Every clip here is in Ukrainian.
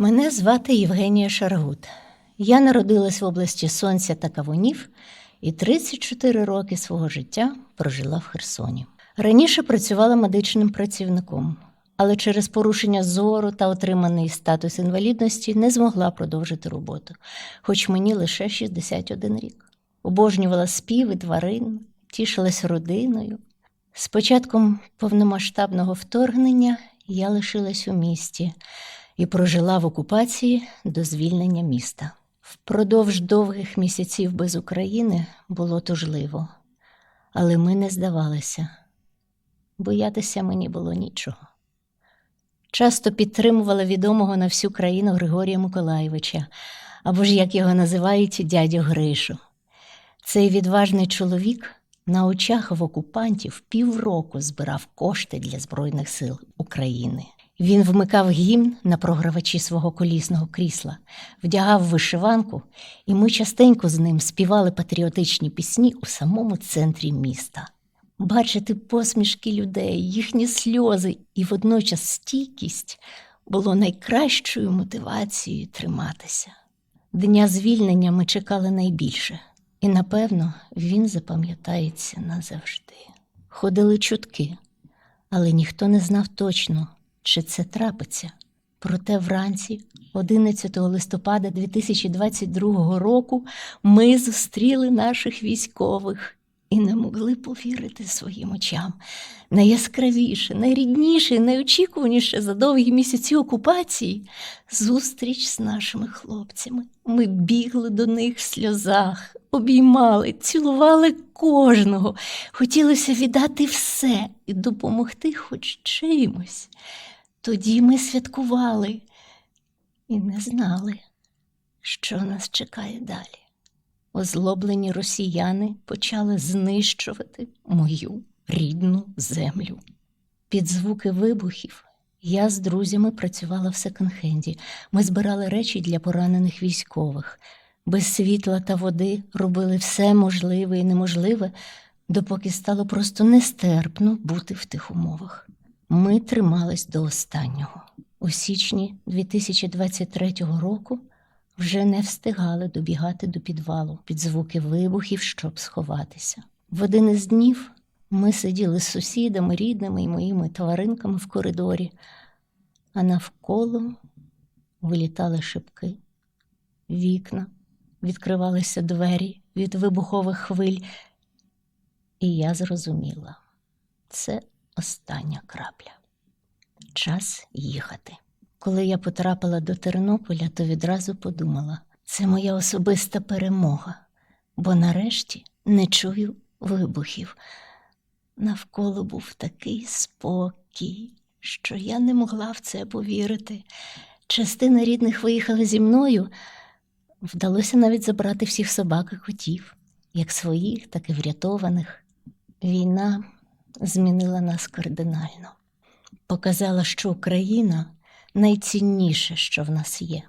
Мене звати Євгенія Шаргут. Я народилась в області Сонця та Кавунів і 34 роки свого життя прожила в Херсоні. Раніше працювала медичним працівником, але через порушення зору та отриманий статус інвалідності не змогла продовжити роботу, хоч мені лише 61 рік. Обожнювала співи тварин, тішилась родиною. З початком повномасштабного вторгнення я лишилась у місті і прожила в окупації до звільнення міста. Впродовж довгих місяців без України було тужливо, але ми не здавалися. Боятися мені було нічого. Часто підтримувала відомого на всю країну Григорія Миколаєвича, або ж як його називають дядю Гришу. Цей відважний чоловік на очах в окупантів півроку збирав кошти для Збройних сил України. Він вмикав гімн на програвачі свого колісного крісла, вдягав вишиванку, і ми частенько з ним співали патріотичні пісні у самому центрі міста. Бачити посмішки людей, їхні сльози і водночас стійкість було найкращою мотивацією триматися. Дня звільнення ми чекали найбільше, і, напевно, він запам'ятається назавжди. Ходили чутки, але ніхто не знав точно, чи це трапиться. Проте вранці, 11 листопада 2022 року, ми зустріли наших військових і не могли повірити своїм очам. Найяскравіше, найрідніше, найочікуваніше за довгі місяці окупації зустріч з нашими хлопцями. Ми бігли до них в сльозах, обіймали, цілували кожного. Хотілося віддати все і допомогти хоч чимось. Тоді ми святкували і не знали, що нас чекає далі. Озлоблені росіяни почали знищувати мою рідну землю. Під звуки вибухів я з друзями працювала в секонд-хенді. Ми збирали речі для поранених військових. Без світла та води робили все можливе і неможливе, допоки стало просто нестерпно бути в тих умовах. Ми тримались до останнього. У січні 2023 року вже не встигали добігати до підвалу під звуки вибухів, щоб сховатися. В один із днів ми сиділи з сусідами, рідними і моїми тваринками в коридорі, а навколо вилітали шибки, вікна, відкривалися двері від вибухових хвиль. І я зрозуміла, це остання крапля. Час їхати. Коли я потрапила до Тернополя, то відразу подумала, це моя особиста перемога, бо нарешті не чую вибухів. Навколо був такий спокій, що я не могла в це повірити. Частина рідних виїхала зі мною. Вдалося навіть забрати всіх собак і котів, як своїх, так і врятованих. Війна змінила нас кардинально, показала, що Україна найцінніше, що в нас є.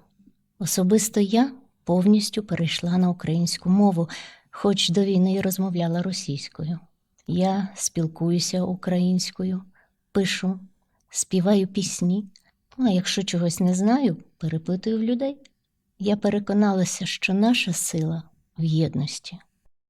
Особисто я повністю перейшла на українську мову, хоч до війни й розмовляла російською. Я спілкуюся українською, пишу, співаю пісні, а якщо чогось не знаю, перепитую в людей. Я переконалася, що наша сила в єдності.